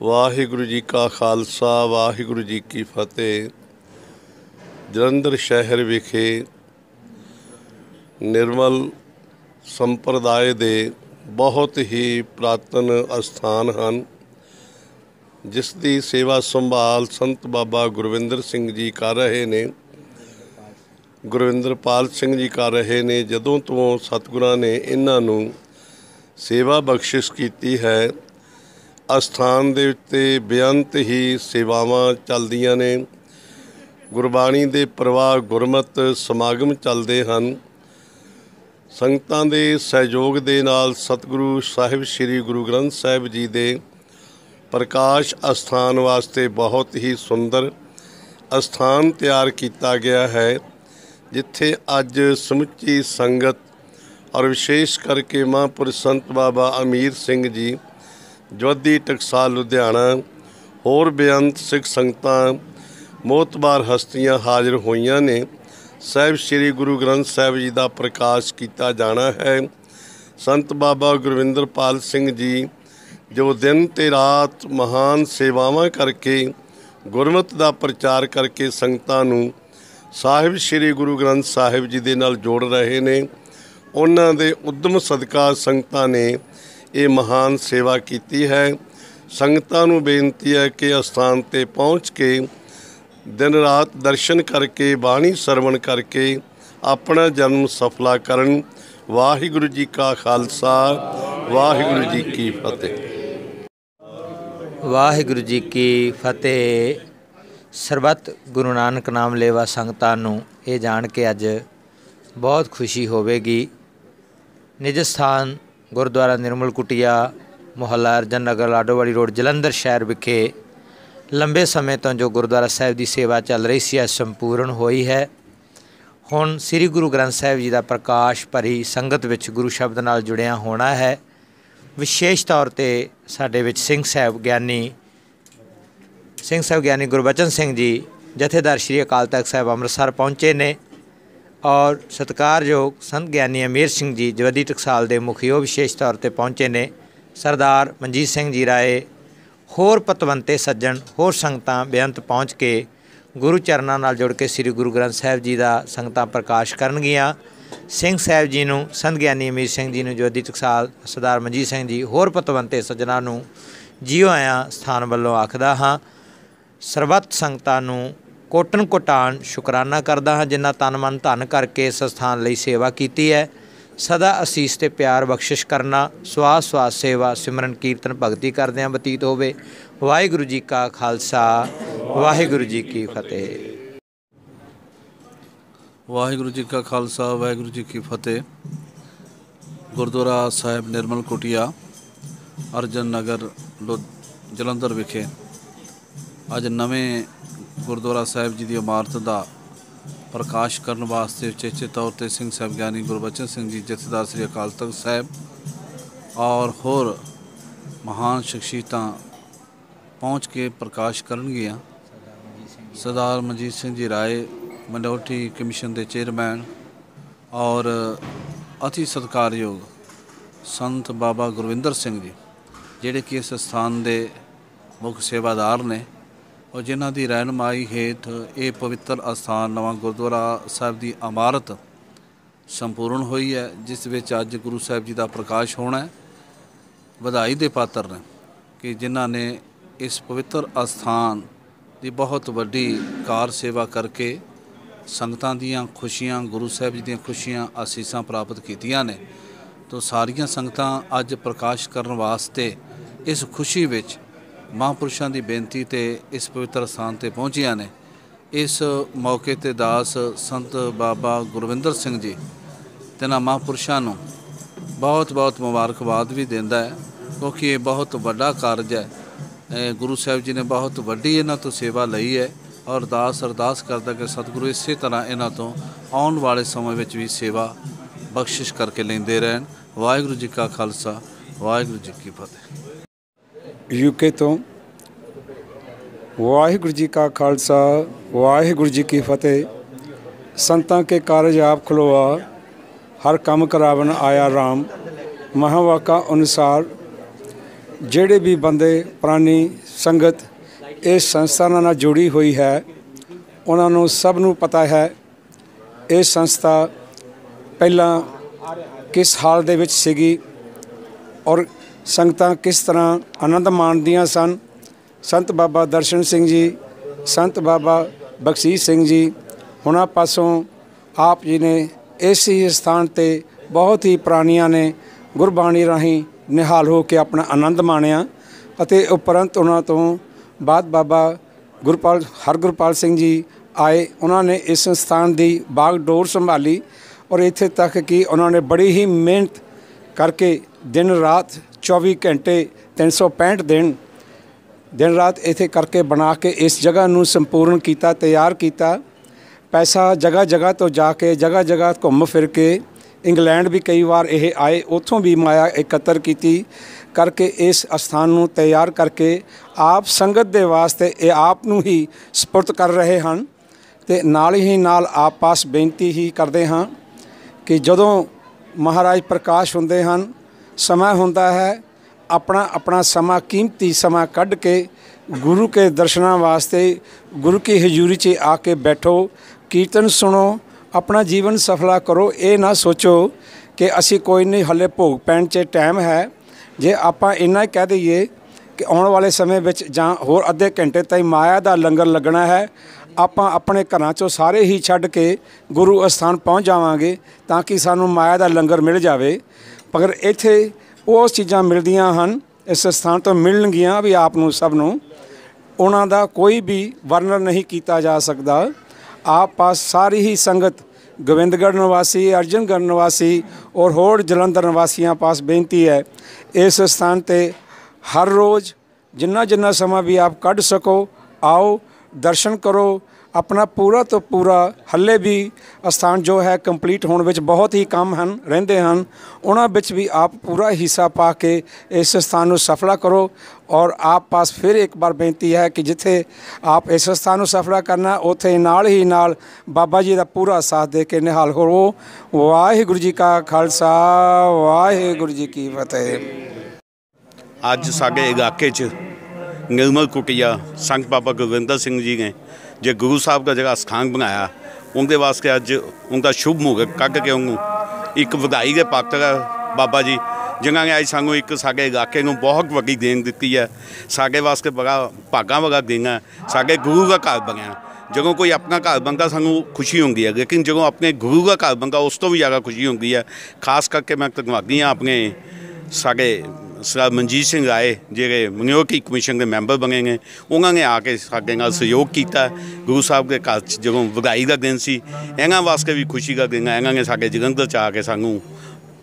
ਵਾਹਿਗੁਰੂ ਜੀ ਕਾ ਖਾਲਸਾ, ਵਾਹਿਗੁਰੂ ਜੀ ਕੀ ਫਤਿਹ। ਜਲੰਧਰ ਸ਼ਹਿਰ ਵਿਖੇ ਨਿਰਮਲ ਸੰਪਰਦਾਇ ਦੇ ਬਹੁਤ ਹੀ ਪ੍ਰਾਤਨ ਅਸਥਾਨ ਹਨ, ਜਿਸ ਦੀ ਸੇਵਾ ਸੰਭਾਲ ਸੰਤ ਬਾਬਾ ਗੁਰਵਿੰਦਰ ਸਿੰਘ ਜੀ ਕਰ ਰਹੇ ਨੇ। ਗੁਰਵਿੰਦਰਪਾਲ ਸਿੰਘ ਜੀ ਕਰ ਰਹੇ ਨੇ, ਜਦੋਂ ਤੋਂ ਸਤਿਗੁਰਾਂ ਨੇ ਇਹਨਾਂ ਨੂੰ ਸੇਵਾ ਬਖਸ਼ਿਸ਼ ਕੀਤੀ ਹੈ ਅਸਥਾਨ ਦੇ ਉੱਤੇ ਬੇਅੰਤ ਹੀ ਸੇਵਾਵਾਂ ਚੱਲਦੀਆਂ ਨੇ। ਗੁਰਬਾਣੀ ਦੇ ਪ੍ਰਵਾਹ ਗੁਰਮਤ ਸਮਾਗਮ ਚੱਲਦੇ ਹਨ। ਸੰਗਤਾਂ ਦੇ ਸਹਿਯੋਗ ਦੇ ਨਾਲ ਸਤਿਗੁਰੂ ਸਾਹਿਬ ਸ੍ਰੀ ਗੁਰੂ ਗ੍ਰੰਥ ਸਾਹਿਬ ਜੀ ਦੇ ਪ੍ਰਕਾਸ਼ ਅਸਥਾਨ ਵਾਸਤੇ ਬਹੁਤ ਹੀ ਸੁੰਦਰ ਅਸਥਾਨ ਤਿਆਰ ਕੀਤਾ ਗਿਆ ਹੈ, ਜਿੱਥੇ ਅੱਜ ਸਮੁੱਚੀ ਸੰਗਤ ਔਰ ਵਿਸ਼ੇਸ਼ ਕਰਕੇ ਮਹਾਂਪੁਰਸ਼ ਸੰਤ ਬਾਬਾ ਅਮੀਰ ਸਿੰਘ ਜੀ ਜਵੱਦੀ ਟਕਸਾਲ ਲੁਧਿਆਣਾ, ਹੋਰ ਬੇਅੰਤ ਸਿੱਖ ਸੰਗਤਾਂ, ਮੋਤਬਾਰ ਹਸਤੀਆਂ ਹਾਜ਼ਰ ਹੋਈਆਂ ਨੇ। ਸਾਹਿਬ ਸ੍ਰੀ ਗੁਰੂ ਗ੍ਰੰਥ ਸਾਹਿਬ ਜੀ ਦਾ ਪ੍ਰਕਾਸ਼ ਕੀਤਾ ਜਾਣਾ ਹੈ। ਸੰਤ ਬਾਬਾ ਗੁਰਵਿੰਦਰਪਾਲ ਸਿੰਘ ਜੀ, ਜੋ ਦਿਨ ਤੇ ਰਾਤ ਮਹਾਨ ਸੇਵਾਵਾਂ ਕਰਕੇ, ਗੁਰਮਤ ਦਾ ਪ੍ਰਚਾਰ ਕਰਕੇ ਸੰਗਤਾਂ ਨੂੰ ਸਾਹਿਬ ਸ੍ਰੀ ਗੁਰੂ ਗ੍ਰੰਥ ਸਾਹਿਬ ਜੀ ਦੇ ਨਾਲ ਜੋੜ ਰਹੇ ਨੇ। ਉਹਨਾਂ ਦੇ ਉਦਮ ਸਦਕਾ ਸੰਗਤਾਂ ਨੇ ਇਹ ਮਹਾਨ ਸੇਵਾ ਕੀਤੀ ਹੈ। ਸੰਗਤਾਂ ਨੂੰ ਬੇਨਤੀ ਹੈ ਕਿ ਅਸਥਾਨ ਤੇ ਪਹੁੰਚ ਕੇ ਦਿਨ ਰਾਤ ਦਰਸ਼ਨ ਕਰਕੇ, ਬਾਣੀ ਸਰਵਣ ਕਰਕੇ ਆਪਣਾ ਜਨਮ ਸਫਲਾ ਕਰਨ। ਵਾਹਿਗੁਰੂ ਜੀ ਕਾ ਖਾਲਸਾ, ਵਾਹਿਗੁਰੂ ਜੀ ਕੀ ਫਤਿਹ। ਵਾਹਿਗੁਰੂ ਜੀ ਕੀ ਫਤਿਹ। ਸਰਬੱਤ ਗੁਰੂ ਨਾਨਕ ਨਾਮ ਲੇਵਾ ਸੰਗਤਾਂ ਨੂੰ ਇਹ ਜਾਣ ਕੇ ਅੱਜ ਬਹੁਤ ਖੁਸ਼ੀ ਹੋਵੇਗੀ। ਨਿਜ ਸਥਾਨ ਗੁਰਦੁਆਰਾ ਨਿਰਮਲ ਕੁਟਿਆ, ਮੁਹੱਲਾ ਅਰਜਨ ਨਗਰ, ਲਾਡੋਵਾਲੀ ਰੋਡ, ਜਲੰਧਰ ਸ਼ਹਿਰ ਵਿਖੇ ਲੰਬੇ ਸਮੇਂ ਤੋਂ ਜੋ ਗੁਰਦੁਆਰਾ ਸਾਹਿਬ ਦੀ ਸੇਵਾ ਚੱਲ ਰਹੀ ਸੀ, ਅੱਜ ਸੰਪੂਰਨ ਹੋਈ ਹੈ। ਹੁਣ ਸ੍ਰੀ ਗੁਰੂ ਗ੍ਰੰਥ ਸਾਹਿਬ ਜੀ ਦਾ ਪ੍ਰਕਾਸ਼ ਭਰੀ ਸੰਗਤ ਵਿੱਚ ਗੁਰੂ ਸ਼ਬਦ ਨਾਲ ਜੁੜਿਆ ਹੋਣਾ ਹੈ। ਵਿਸ਼ੇਸ਼ ਤੌਰ ਤੇ ਸਾਡੇ ਵਿੱਚ ਸਿੰਘ ਸਾਹਿਬ ਗਿਆਨੀ, ਸਿੰਘ ਸਾਹਿਬ ਗਿਆਨੀ ਗੁਰਬਚਨ ਸਿੰਘ ਜੀ, ਜਥੇਦਾਰ ਸ਼੍ਰੀ ਅਕਾਲ ਤਖਤ ਸਾਹਿਬ ਅੰਮ੍ਰਿਤਸਰ ਪਹੁੰਚੇ ਨੇ। ਔਰ ਸਤਿਕਾਰਯੋਗ ਸੰਤ ਗਿਆਨੀ ਅਮੀਰ ਸਿੰਘ ਜੀ ਜਵਦੀ ਟਕਸਾਲ ਦੇ ਮੁਖੀ ਉਹ ਵਿਸ਼ੇਸ਼ ਤੌਰ ਤੇ ਪਹੁੰਚੇ ਨੇ। ਸਰਦਾਰ ਮਨਜੀਤ ਸਿੰਘ ਜੀ ਰਾਏ, ਹੋਰ ਪਤਵੰਤੇ ਸੱਜਣ, ਹੋਰ ਸੰਗਤਾਂ ਬੇਅੰਤ ਪਹੁੰਚ ਕੇ ਗੁਰੂ ਚਰਨਾਂ ਨਾਲ ਜੁੜ ਕੇ ਸ੍ਰੀ ਗੁਰੂ ਗ੍ਰੰਥ ਸਾਹਿਬ ਜੀ ਦਾ ਸੰਗਤਾਂ ਪ੍ਰਕਾਸ਼ ਕਰਨਗੀਆਂ। ਸਿੰਘ ਸਾਹਿਬ ਜੀ ਨੂੰ, ਸੰਤ ਗਿਆਨੀ ਅਮੀਰ ਸਿੰਘ ਜੀ ਨੂੰ ਜੋਦੀ ਟਕਸਾਲ ਸਰਦਾਰ ਮਨਜੀਤ ਸਿੰਘ ਜੀ, ਹੋਰ ਪਤਵੰਤੇ ਸੱਜਣਾ ਨੂੰ ਜੀਓ ਆਇਆ ਸਥਾਨ ਵੱਲੋਂ ਆਖਦਾ ਹਾਂ। ਸਰਬੱਤ ਸੰਗਤਾਂ ਨੂੰ ਕੋਟਨ ਕੋਟਾਨ ਸ਼ੁਕਰਾਨਾ ਕਰਦਾ ਹਾਂ ਜਿਨ੍ਹਾਂ ਤਨ ਮਨ ਧਨ ਕਰਕੇ ਇਸ ਸਥਾਨ ਲਈ ਸੇਵਾ ਕੀਤੀ ਹੈ। ਸਦਾ ਅਸੀਸ ਤੇ ਪਿਆਰ ਬਖਸ਼ਿਸ਼ ਕਰਨਾ, ਸਵਾਸ ਸਵਾਸ ਸੇਵਾ, ਸਿਮਰਨ ਕੀਰਤਨ ਭਗਤੀ ਕਰਦਿਆਂ ਬਤੀਤ ਹੋਵੇ। ਵਾਹਿਗੁਰੂ ਜੀ ਕਾ ਖਾਲਸਾ, ਵਾਹਿਗੁਰੂ ਜੀ ਕੀ ਫਤਿਹ। ਵਾਹਿਗੁਰੂ ਜੀ ਕਾ ਖਾਲਸਾ, ਵਾਹਿਗੁਰੂ ਜੀ ਕੀ ਫਤਿਹ। ਗੁਰਦੁਆਰਾ ਸਾਹਿਬ ਨਿਰਮਲ ਕੁਟਿਆ, ਅਰਜਨ ਨਗਰ ਜਲੰਧਰ ਵਿਖੇ ਅੱਜ ਨਵੇਂ ਗੁਰਦੁਆਰਾ ਸਾਹਿਬ ਜੀ ਦੀ ਇਮਾਰਤ ਦਾ ਪ੍ਰਕਾਸ਼ ਕਰਨ ਵਾਸਤੇ ਉਚੇਚੇ ਤੌਰ ਤੇ ਸਿੰਘ ਸਾਹਿਬ ਗਿਆਨੀ ਗੁਰਬਚਨ ਸਿੰਘ ਜੀ, ਜਥੇਦਾਰ ਸ੍ਰੀ ਅਕਾਲ ਤਖਤ ਸਾਹਿਬ ਔਰ ਹੋਰ ਮਹਾਨ ਸ਼ਖਸੀਅਤਾਂ ਪਹੁੰਚ ਕੇ ਪ੍ਰਕਾਸ਼ ਕਰਨਗੀਆਂ। ਸਰਦਾਰ ਮਨਜੀਤ ਸਿੰਘ ਜੀ ਰਾਏ ਮਿਨੋਰਟੀ ਕਮਿਸ਼ਨ ਦੇ ਚੇਅਰਮੈਨ ਔਰ ਅਤੀ ਸਤਿਕਾਰਯੋਗ ਸੰਤ ਬਾਬਾ ਗੁਰਵਿੰਦਰ ਸਿੰਘ ਜੀ, ਜਿਹੜੇ ਕਿ ਇਸ ਸਥਾਨ ਦੇ ਮੁੱਖ ਸੇਵਾਦਾਰ ਨੇ। ਔਰ ਜਿਨ੍ਹਾਂ ਦੀ ਰਹਿਨਮਾਈ ਹੇਠ ਇਹ ਪਵਿੱਤਰ ਅਸਥਾਨ ਨਵਾਂ ਗੁਰਦੁਆਰਾ ਸਾਹਿਬ ਦੀ ਇਮਾਰਤ ਸੰਪੂਰਨ ਹੋਈ ਹੈ, ਜਿਸ ਵਿੱਚ ਅੱਜ ਗੁਰੂ ਸਾਹਿਬ ਜੀ ਦਾ ਪ੍ਰਕਾਸ਼ ਹੋਣਾ ਹੈ। ਵਧਾਈ ਦੇ ਪਾਤਰ ਨੇ ਕਿ ਜਿਨ੍ਹਾਂ ਨੇ ਇਸ ਪਵਿੱਤਰ ਅਸਥਾਨ ਦੀ ਬਹੁਤ ਵੱਡੀ ਕਾਰ ਸੇਵਾ ਕਰਕੇ ਸੰਗਤਾਂ ਦੀਆਂ ਖੁਸ਼ੀਆਂ, ਗੁਰੂ ਸਾਹਿਬ ਜੀ ਦੀਆਂ ਖੁਸ਼ੀਆਂ ਆਸੀਸਾਂ ਪ੍ਰਾਪਤ ਕੀਤੀਆਂ ਨੇ। ਤੋਂ ਸਾਰੀਆਂ ਸੰਗਤਾਂ ਅੱਜ ਪ੍ਰਕਾਸ਼ ਕਰਨ ਵਾਸਤੇ ਇਸ ਖੁਸ਼ੀ ਵਿੱਚ ਮਹਾਂਪੁਰਸ਼ਾਂ ਦੀ ਬੇਨਤੀ ਤੇ ਇਸ ਪਵਿੱਤਰ ਸਥਾਨ ਤੇ ਪਹੁੰਚੀਆਂ ਨੇ। ਇਸ ਮੌਕੇ ਤੇ ਦਾਸ ਸੰਤ ਬਾਬਾ ਗੁਰਵਿੰਦਰ ਸਿੰਘ ਜੀ ਤਿੰਨਾਂ ਮਹਾਂਪੁਰਸ਼ਾਂ ਨੂੰ ਬਹੁਤ ਬਹੁਤ ਮੁਬਾਰਕਬਾਦ ਵੀ ਦਿੰਦਾ ਹੈ, ਕਿਉਂਕਿ ਇਹ ਬਹੁਤ ਵੱਡਾ ਕਾਰਜ ਹੈ। ਗੁਰੂ ਸਾਹਿਬ ਜੀ ਨੇ ਬਹੁਤ ਵੱਡੀ ਇਹਨਾਂ ਤੋਂ ਸੇਵਾ ਲਈ ਹੈ ਔਰ ਦਾਸ ਅਰਦਾਸ ਕਰਦਾ ਕਿ ਸਤਿਗੁਰੂ ਇਸੇ ਤਰ੍ਹਾਂ ਇਹਨਾਂ ਤੋਂ ਆਉਣ ਵਾਲੇ ਸਮੇਂ ਵਿੱਚ ਵੀ ਸੇਵਾ ਬਖਸ਼ਿਸ਼ ਕਰਕੇ ਲੈਂਦੇ ਰਹਿਣ। ਵਾਹਿਗੁਰੂ ਜੀ ਕਾ ਖਾਲਸਾ, ਵਾਹਿਗੁਰੂ ਜੀ ਕੀ ਫਤਿਹ। ਯੂਕੇ ਤੋਂ। ਵਾਹਿਗੁਰੂ ਜੀ ਕਾ ਖਾਲਸਾ, ਵਾਹਿਗੁਰੂ ਜੀ ਕੀ ਫਤਿਹ। ਸੰਤਾਂ ਕੇ ਕਾਰਜ ਆਪ ਖਲੋਆ, ਹਰ ਕੰਮ ਕਰਾਵਨ ਆਇਆ RAM ਮਹਾਵਾਕਾ ਅਨੁਸਾਰ, ਜਿਹੜੇ ਵੀ ਬੰਦੇ ਪ੍ਰਾਣੀ ਸੰਗਤ ਇਸ ਸੰਸਥਾ ਨਾਲ ਜੁੜੀ ਹੋਈ ਹੈ, ਉਹਨਾਂ ਨੂੰ ਸਭ ਨੂੰ ਪਤਾ ਹੈ, ਇਹ ਸੰਸਥਾ ਪਹਿਲਾਂ ਕਿਸ ਹਾਲ ਦੇ ਵਿੱਚ ਸੀਗੀ ਔਰ ਸੰਗਤਾਂ ਕਿਸ ਤਰ੍ਹਾਂ ਆਨੰਦ ਮਾਣਦੀਆਂ ਸਨ? ਸੰਤ ਬਾਬਾ ਦਰਸ਼ਨ ਸਿੰਘ ਜੀ, ਸੰਤ ਬਾਬਾ ਬਖਸ਼ੀਸ਼ ਸਿੰਘ ਜੀ, ਹੁਣਾਂ ਪਾਸੋਂ ਆਪ ਜੀ ਨੇ ਇਸ ਹੀ ਸਥਾਨ ਤੇ ਬਹੁਤ ਹੀ ਪ੍ਰਾਣੀਆਂ ਨੇ ਗੁਰਬਾਣੀ ਰਾਹੀਂ ਨਿਹਾਲ ਹੋ ਕੇ ਆਪਣਾ ਆਨੰਦ ਮਾਣਿਆ ਅਤੇ ਉਪਰੰਤ ਉਹਨਾਂ ਤੋਂ ਬਾਅਦ ਬਾਬਾ ਗੁਰਪਾਲ, ਹਰਗੁਰਪਾਲ ਸਿੰਘ ਜੀ ਆਏ। ਉਹਨਾਂ ਨੇ ਇਸ ਸਥਾਨ ਦੀ ਬਾਗਡੋਰ ਸੰਭਾਲੀ ਔਰ ਇੱਥੇ ਤੱਕ ਕਿ ਉਹਨਾਂ ਨੇ ਬੜੀ ਹੀ ਮਿਹਨਤ ਕਰਕੇ ਦਿਨ ਰਾਤ 24 ਘੰਟੇ 365 ਦਿਨ ਦਿਨ ਰਾਤ ਇੱਥੇ ਕਰਕੇ ਬਣਾ ਕੇ ਇਸ ਜਗ੍ਹਾ ਨੂੰ ਸੰਪੂਰਨ ਕੀਤਾ, ਤਿਆਰ ਕੀਤਾ। ਪੈਸਾ ਜਗ੍ਹਾ ਜਗ੍ਹਾ ਤੋਂ ਜਾ ਕੇ ਜਗ੍ਹਾ ਜਗ੍ਹਾ ਘੁੰਮ ਫਿਰ ਕੇ ਇੰਗਲੈਂਡ ਵੀ ਕਈ ਵਾਰ ਇਹ ਆਏ, ਉੱਥੋਂ ਵੀ ਮਾਇਆ ਇਕੱਤਰ ਕੀਤੀ ਕਰਕੇ ਇਸ ਅਸਥਾਨ ਨੂੰ ਤਿਆਰ ਕਰਕੇ ਆਪ ਸੰਗਤ ਦੇ ਵਾਸਤੇ ਇਹ ਆਪ ਨੂੰ ਹੀ ਸਪੁਰਦ ਕਰ ਰਹੇ ਹਨ ਤੇ ਨਾਲ ਹੀ ਨਾਲ ਆਪ ਪਾਸ ਬੇਨਤੀ ਹੀ ਕਰਦੇ ਹਾਂ ਕਿ ਜਦੋਂ ਮਹਾਰਾਜ ਪ੍ਰਕਾਸ਼ ਹੁੰਦੇ ਹਨ ਸਮਾਂ ਹੁੰਦਾ ਹੈ। ਆਪਣਾ ਆਪਣਾ ਸਮਾਂ ਕੀਮਤੀ ਸਮਾਂ ਕੱਢ ਕੇ ਗੁਰੂ ਕੇ ਦਰਸ਼ਨਾਂ ਵਾਸਤੇ ਗੁਰੂ ਕੀ ਹਜ਼ੂਰੀ 'ਚ ਆ ਕੇ ਬੈਠੋ, ਕੀਰਤਨ ਸੁਣੋ, ਆਪਣਾ ਜੀਵਨ ਸਫਲਾ ਕਰੋ। ਇਹ ਨਾ ਸੋਚੋ ਕਿ ਅਸੀਂ ਕੋਈ ਨਹੀਂ, ਹੱਲੇ ਭੋਗ ਪੈਣ 'ਚ ਟਾਈਮ ਹੈ। ਜੇ ਆਪਾਂ ਇੰਨਾ ਹੀ ਕਹਿ ਦਈਏ ਕਿ ਆਉਣ ਵਾਲੇ ਸਮੇਂ ਵਿੱਚ ਜਾਂ ਹੋਰ ਅੱਧੇ ਘੰਟੇ ਤਾਈਂ ਮਾਇਆ ਦਾ ਲੰਗਰ ਲੱਗਣਾ ਹੈ, ਆਪਾਂ ਆਪਣੇ ਘਰਾਂ ਚੋਂ ਸਾਰੇ ਹੀ ਛੱਡ ਕੇ ਗੁਰੂ ਅਸਥਾਨ ਪਹੁੰਚ ਜਾਵਾਂਗੇ ਤਾਂ ਕਿ ਸਾਨੂੰ ਮਾਇਆ ਦਾ ਲੰਗਰ ਮਿਲ ਜਾਵੇ। ਪਰ ਇੱਥੇ ਉਹ ਚੀਜ਼ਾਂ ਮਿਲਦੀਆਂ ਹਨ, ਇਸ ਸਥਾਨ ਤੋਂ ਮਿਲਣਗੀਆਂ ਵੀ ਆਪ ਨੂੰ ਸਭ ਨੂੰ। ਉਹਨਾਂ ਦਾ ਕੋਈ ਵੀ ਵਰਣਨ ਨਹੀਂ ਕੀਤਾ ਜਾ ਸਕਦਾ। ਆਪ ਪਾਸ ਸਾਰੀ ਹੀ ਸੰਗਤ ਗੋਬਿੰਦਗੜ੍ਹ ਨਿਵਾਸੀ, ਅਰਜਨਗੜ੍ਹ ਨਿਵਾਸੀ ਔਰ ਹੋਰ ਜਲੰਧਰ ਨਿਵਾਸੀਆਂ ਪਾਸ ਬੇਨਤੀ ਹੈ, ਇਸ ਸਥਾਨ ਤੇ ਹਰ ਰੋਜ਼ ਜਿੰਨਾ ਜਿੰਨਾ ਸਮਾਂ ਵੀ ਆਪ ਕੱਢ ਸਕੋ, ਆਓ, ਦਰਸ਼ਨ ਕਰੋ ਆਪਣਾ ਪੂਰਾ ਤੋਂ ਪੂਰਾ ਹੱਲੇ ਵੀ ਅਸਥਾਨ ਜੋ ਹੈ ਕੰਪਲੀਟ ਹੋਣ ਵਿੱਚ ਬਹੁਤ ਹੀ ਕੰਮ ਹਨ, ਰਹਿੰਦੇ ਹਨ। ਉਹਨਾਂ ਵਿੱਚ ਵੀ ਆਪ ਪੂਰਾ ਹਿੱਸਾ ਪਾ ਕੇ ਇਸ ਸਥਾਨ ਨੂੰ ਸਫਲਾ ਕਰੋ ਔਰ ਆਪ ਪਾਸ ਫਿਰ ਇੱਕ ਵਾਰ ਬੇਨਤੀ ਹੈ ਕਿ ਜਿੱਥੇ ਆਪ ਇਸ ਸਥਾਨ ਨੂੰ ਸਫਲਾ ਕਰਨਾ, ਉੱਥੇ ਨਾਲ ਹੀ ਨਾਲ ਬਾਬਾ ਜੀ ਦਾ ਪੂਰਾ ਸਾਥ ਦੇ ਕੇ ਨਿਹਾਲ ਹੋਵੋ ਵਾਹਿਗੁਰੂ ਜੀ ਕਾ ਖਾਲਸਾ, ਵਾਹਿਗੁਰੂ ਜੀ ਕੀ ਫਤਿਹ। ਅੱਜ ਸਾਡੇ ਇਲਾਕੇ 'ਚ ਨਿਰਮਲ ਕੁਟਿਆ, ਸੰਤ ਬਾਬਾ ਗੁਰਵਿੰਦਰ ਸਿੰਘ ਜੀ ਨੇ ਜੇ ਗੁਰੂ ਸਾਹਿਬ ਦਾ ਜਿਹੜਾ ਸਥਾਨ ਬਣਾਇਆ, ਉਹਦੇ ਵਾਸਤੇ ਅੱਜ ਉਹਦਾ ਸ਼ੁਭ ਮੁਹੂਰਤ ਕੱਢ ਕੇ ਉਹਨੂੰ ਇੱਕ ਵਧਾਈ ਦੇ ਪਾਤਰ ਬਾਬਾ ਜੀ, ਜਿਨ੍ਹਾਂ ਨੇ ਅੱਜ ਸਾਨੂੰ ਇੱਕ ਸਾਡੇ ਇਲਾਕੇ ਨੂੰ ਬਹੁਤ ਵੱਡੀ ਦੇਣ ਦਿੱਤੀ ਹੈ। ਸਾਡੇ ਵਾਸਤੇ ਬੜਾ ਭਾਗਾਂ ਵਾਲਾ ਦੇਣਾ ਸਾਡੇ ਗੁਰੂ ਦਾ ਘਰ ਬਣਿਆ। ਜਦੋਂ ਕੋਈ ਆਪਣਾ ਘਰ ਬਣਦਾ ਸਾਨੂੰ ਖੁਸ਼ੀ ਹੁੰਦੀ ਹੈ। ਲੇਕਿਨ ਜਦੋਂ ਆਪਣੇ ਗੁਰੂ ਦਾ ਘਰ ਬਣਦਾ, ਉਸ ਤੋਂ ਵੀ ਜ਼ਿਆਦਾ ਖੁਸ਼ੀ ਹੁੰਦੀ ਹੈ। ਖਾਸ ਕਰਕੇ ਮੈਂ ਧੰਨਵਾਦੀ ਹਾਂ ਆਪਣੇ ਸਾਡੇ ਸਰਦਾਰ ਮਨਜੀਤ ਸਿੰਘ ਰਾਏ ਜਿਹੜੇ ਮਨਿਓਰਟੀ ਕਮਿਸ਼ਨ ਦੇ ਮੈਂਬਰ ਬਣੇ ਨੇ, ਉਹਨਾਂ ਨੇ ਆ ਕੇ ਸਾਡੇ ਨਾਲ ਸਹਿਯੋਗ ਕੀਤਾ। ਗੁਰੂ ਸਾਹਿਬ ਦੇ ਘਰ 'ਚ ਜਦੋਂ ਵਧਾਈ ਦਾ ਦਿਨ ਸੀ, ਇਹਨਾਂ ਵਾਸਤੇ ਵੀ ਖੁਸ਼ੀ ਦਾ ਦਿਨ ਹੈ ਇਹਨਾਂ ਨੇ ਸਾਡੇ ਜਲੰਧਰ 'ਚ ਆ ਕੇ ਸਾਨੂੰ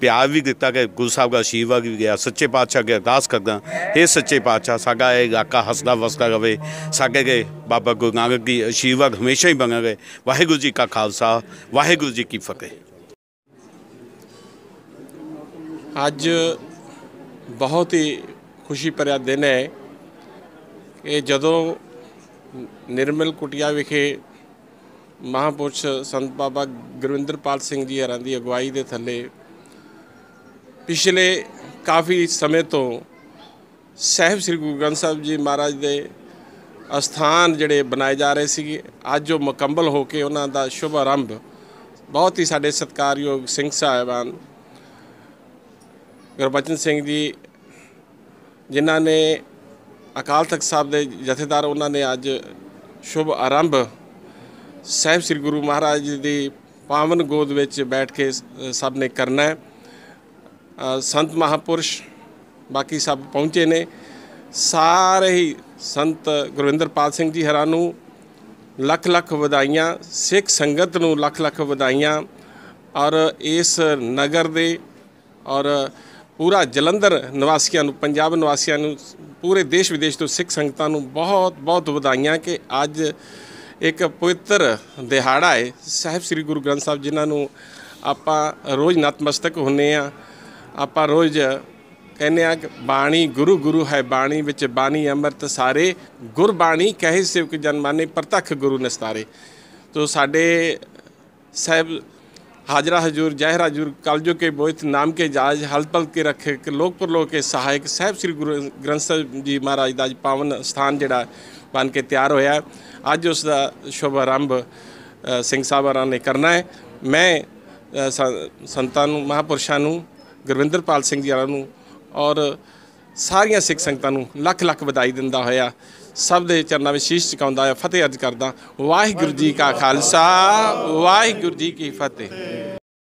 ਪਿਆਰ ਵੀ ਦਿੱਤਾ ਕਿ ਗੁਰੂ ਸਾਹਿਬ ਦਾ ਆਸ਼ੀਰਵਾਦ ਵੀ ਗਿਆ। ਸੱਚੇ ਪਾਤਸ਼ਾਹ ਅੱਗੇ ਅਰਦਾਸ ਕਰਦਾ ਇਹ ਸੱਚੇ ਪਾਤਸ਼ਾਹ, ਸਾਡਾ ਇਹ ਇਲਾਕਾ ਹੱਸਦਾ ਵਸਦਾ ਰਵੇ ਸਾਡੇ ਦੇ ਬਾਬਾ ਗੁਰੂ ਨਾਨਕ ਦੀ ਆਸ਼ੀਰਵਾਦ ਹਮੇਸ਼ਾ ਹੀ ਬਣਾ ਗਏ ਵਾਹਿਗੁਰੂ ਜੀ ਕਾ ਖਾਲਸਾ, ਵਾਹਿਗੁਰੂ ਜੀ ਕੀ ਫਤਿਹ। ਅੱਜ ਬਹੁਤ ਹੀ ਖੁਸ਼ੀ ਭਰਿਆ ਦਿਨ ਹੈ ਕਿ ਜਦੋਂ ਨਿਰਮਲ ਕੁਟਿਆ ਵਿਖੇ ਮਹਾਂਪੁਰਸ਼ ਸੰਤ ਬਾਬਾ ਗੁਰਵਿੰਦਰਪਾਲ ਸਿੰਘ ਜੀ ਹਰਾਂ ਦੀ ਅਗਵਾਈ ਦੇ ਥੱਲੇ ਪਿਛਲੇ ਕਾਫੀ ਸਮੇਂ ਤੋਂ ਸਹਿਬ ਸ੍ਰੀ ਗੁਰੂ ਗ੍ਰੰਥ ਸਾਹਿਬ ਜੀ ਮਹਾਰਾਜ ਦੇ ਅਸਥਾਨ ਜਿਹੜੇ ਬਣਾਏ ਜਾ ਰਹੇ ਸੀਗੇ, ਅੱਜ ਉਹ ਮੁਕੰਮਲ ਹੋ ਕੇ ਉਹਨਾਂ ਦਾ ਸ਼ੁਭ ਆਰੰਭ ਬਹੁਤ ਹੀ ਸਾਡੇ ਸਤਿਕਾਰਯੋਗ ਸਿੰਘ ਸਾਹਿਬਾਨ ਗੁਰਬਚਨ ਸਿੰਘ ਜੀ, ਜਿਨ੍ਹਾਂ ਨੇ ਅਕਾਲ ਤਖਤ ਸਾਹਿਬ ਦੇ ਜਥੇਦਾਰ, ਉਹਨਾਂ ਨੇ ਅੱਜ ਸ਼ੁਭ ਆਰੰਭ ਸਾਹਿਬ ਸ੍ਰੀ ਗੁਰੂ ਮਹਾਰਾਜ ਜੀ ਦੀ ਪਾਵਨ ਗੋਦ ਵਿੱਚ ਬੈਠ ਕੇ ਸਭ ਨੇ ਕਰਨਾ ਹੈ। ਸੰਤ ਮਹਾਪੁਰਸ਼ ਬਾਕੀ ਸਭ ਪਹੁੰਚੇ ਨੇ। ਸਾਰੇ ਹੀ ਸੰਤ ਗੁਰਵਿੰਦਰਪਾਲ ਸਿੰਘ ਜੀ ਹਰਾਂ ਨੂੰ ਲੱਖ ਲੱਖ ਵਧਾਈਆਂ, ਸਿੱਖ ਸੰਗਤ ਨੂੰ ਲੱਖ ਲੱਖ ਵਧਾਈਆਂ ਔਰ ਇਸ ਨਗਰ ਦੇ ਔਰ ਪੂਰਾ ਜਲੰਧਰ ਨਿਵਾਸੀਆਂ ਨੂੰ, ਪੰਜਾਬ ਨਿਵਾਸੀਆਂ ਨੂੰ, ਪੂਰੇ ਦੇਸ਼ ਵਿਦੇਸ਼ ਤੋਂ ਸਿੱਖ ਸੰਗਤਾਂ ਨੂੰ ਬਹੁਤ ਬਹੁਤ ਵਧਾਈਆਂ ਕਿ ਅੱਜ ਇੱਕ ਪਵਿੱਤਰ ਦਿਹਾੜਾ ਹੈ। ਸਾਹਿਬ ਸ੍ਰੀ ਗੁਰੂ ਗ੍ਰੰਥ ਸਾਹਿਬ ਜਿਨ੍ਹਾਂ ਨੂੰ ਆਪਾਂ ਰੋਜ਼ ਨਤਮਸਤਕ ਹੁੰਨੇ ਆ, ਆਪਾਂ ਰੋਜ਼ ਕਹਿੰਦੇ ਆ ਕਿ ਬਾਣੀ ਗੁਰੂ ਗੁਰੂ ਹੈ ਬਾਣੀ ਵਿੱਚ, ਬਾਣੀ ਅੰਮ੍ਰਿਤ ਸਾਰੇ, ਗੁਰਬਾਣੀ ਕਹੇ ਸਿਵਕ ਜਨਮਾਨੇ ਪ੍ਰਤੱਖ ਗੁਰੂ ਨਸਤਾਰੇ। ਤੋ ਸਾਡੇ ਸਾਹਿਬ हाजरा हजूर जहर हजूर कलजो के बोहित नाम के जाज हल पल के रखे ਕਿ ਲੋਕ ਪਰਲੋਕ ਕੇ ਸਹਾਇਕ ਸਾਹਿਬ ਸ੍ਰੀ ਗੁਰੂ ਗ੍ਰੰਥ ਸਾਹਿਬ ਜੀ ਮਹਾਰਾਜ ਦਾ ਅੱਜ ਪਾਵਨ ਸਥਾਨ ਜਿਹੜਾ ਬਣ ਕੇ ਤਿਆਰ ਹੋਇਆ ਹੈ। ਅੱਜ ਉਸ ਦਾ ਸ਼ੁਭ ਆਰੰਭ ਅ, ਸਿੰਘ ਸਾਹਿਬ ਹੋਰਾਂ ਨੇ ਕਰਨਾ ਹੈ ਮੈਂ ਅ, ਸ- ਸੰਤਾਂ ਨੂੰ ਮਹਾਪੁਰਸ਼ਾਂ ਨੂੰ ਗੁਰਵਿੰਦਰਪਾਲ ਸਿੰਘ ਜੀ ਹੋਰਾਂ ਨੂੰ ਔਰ ਸਾਰੀਆਂ ਸਿੱਖ ਸੰਗਤਾਂ ਨੂੰ ਲੱਖ ਲੱਖ ਵਧਾਈ ਦਿੰਦਾ ਹੋਇਆ ਸਭ ਦੇ ਚਰਨਾਂ ਵਿੱਚ ਸ਼ੀਸ਼ ਝੁਕਾਉਂਦਾ ਹੋਇਆ ਫਤਿਹ ਅਰਜ਼ ਕਰਦਾ ਵਾਹਿਗੁਰੂ ਜੀ ਕਾ ਖਾਲਸਾ ਵਾਹਿਗੁਰੂ ਜੀ ਕੀ ਫਤਿਹ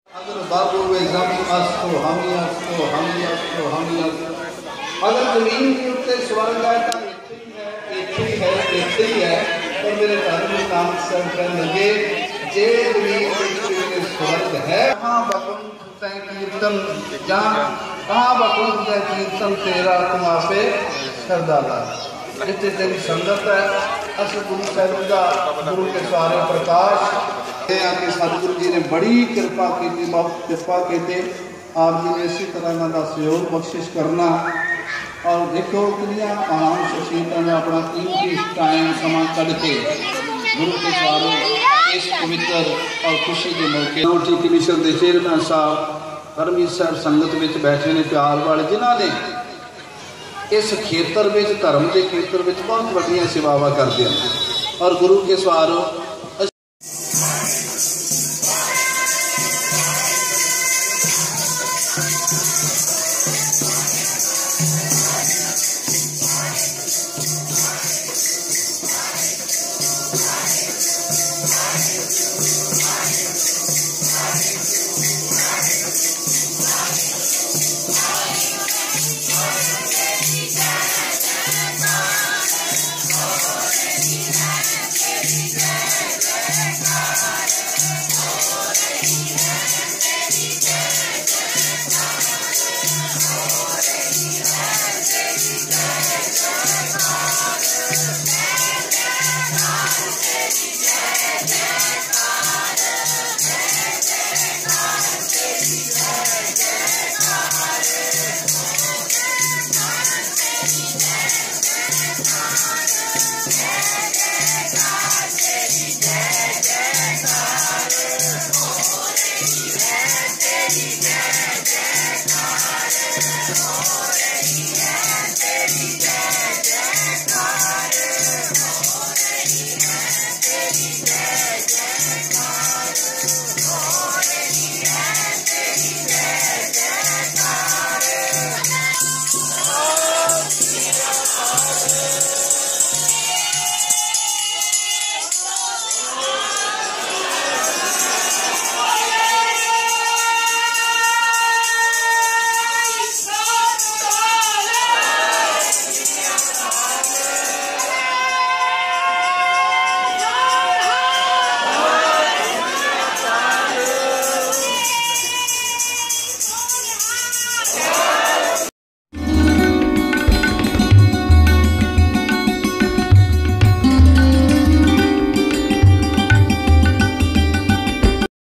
अगर बाबू वे गम अस्तो हमी अस्तो हमी अस्तो हमी अस्तो अगर जमीन के उत्ते स्वर्ग है तो ਇੱਥੇ ਹੀ ਹੈ ਇੱਥੇ ਹੀ ਹੈ ਇੱਥੇ ਹੀ ਹੈ ਪਰ ਮੇਰੇ ਧਰਮ ਨੂੰ ਨਾਮ ਸਰ ਕਰਨ ਲੱਗੇ ਜੇ ਜ਼ਮੀਨ ਦੇ ਉੱਤੇ स्वर्ग है कहाँ बकुंठ तै कीर्तन जहाँ कहाँ बकुंठ तै कीर्तन तेरा तुम आपे सरदारा ਇੱਥੇ ਤੇਰੀ ਸੰਗਤ ਹੈ, ਅਸੀਂ ਗੁਰੂ ਸਾਹਿਬ ਦਾ, ਗੁਰੂ ਕੇ ਸਾਰੇ ਪ੍ਰਕਾਸ਼ ਇਹ ਆ ਕਿ ਸਤਿਗੁਰੂ ਜੀ ਨੇ ਬੜੀ ਕਿਰਪਾ ਕੀਤੀ, ਬਹੁਤ ਕਿਰਪਾ ਕੀਤੀ। ਆਪ ਜੀ ਨੇ ਇਸੇ ਤਰ੍ਹਾਂ ਇਹਨਾਂ ਦਾ ਸਹਿਯੋਗ ਬਖਸ਼ਿਸ਼ ਕਰਨਾ। ਔਰ ਦੇਖੋ ਕਿੰਨੀਆਂ ਮਹਾਨ ਸ਼ਖਸੀਅਤਾਂ ਨੇ ਆਪਣਾ ਕੀਮਤੀ ਟਾਈਮ, ਸਮਾਂ ਕੱਢ ਕੇ ਗੁਰੂ ਕੇ ਸਾਰੇ ਇਸ ਪਵਿੱਤਰ ਔਰ ਖੁਸ਼ੀ ਦੇ ਮੌਕੇ ਨੋਟੀ ਕਮਿਸ਼ਨ ਦੇ ਚੇਅਰਮੈਨ ਸਾਹਿਬ, ਪਰਮਜੀਤ ਸਾਹਿਬ ਸੰਗਤ ਵਿੱਚ ਬੈਠੇ ਨੇ ਪਿਆਰ ਵਾਲੇ, ਜਿਨ੍ਹਾਂ ਨੇ ਇਸ ਖੇਤਰ ਵਿੱਚ, ਧਰਮ ਦੇ ਖੇਤਰ ਵਿੱਚ ਬਹੁਤ ਵੱਡੀਆਂ ਸੇਵਾਵਾਂ ਕਰਦੇ ਹਨ। ਔਰ ਗੁਰੂ ਕੇ ਸਵਾਰੋ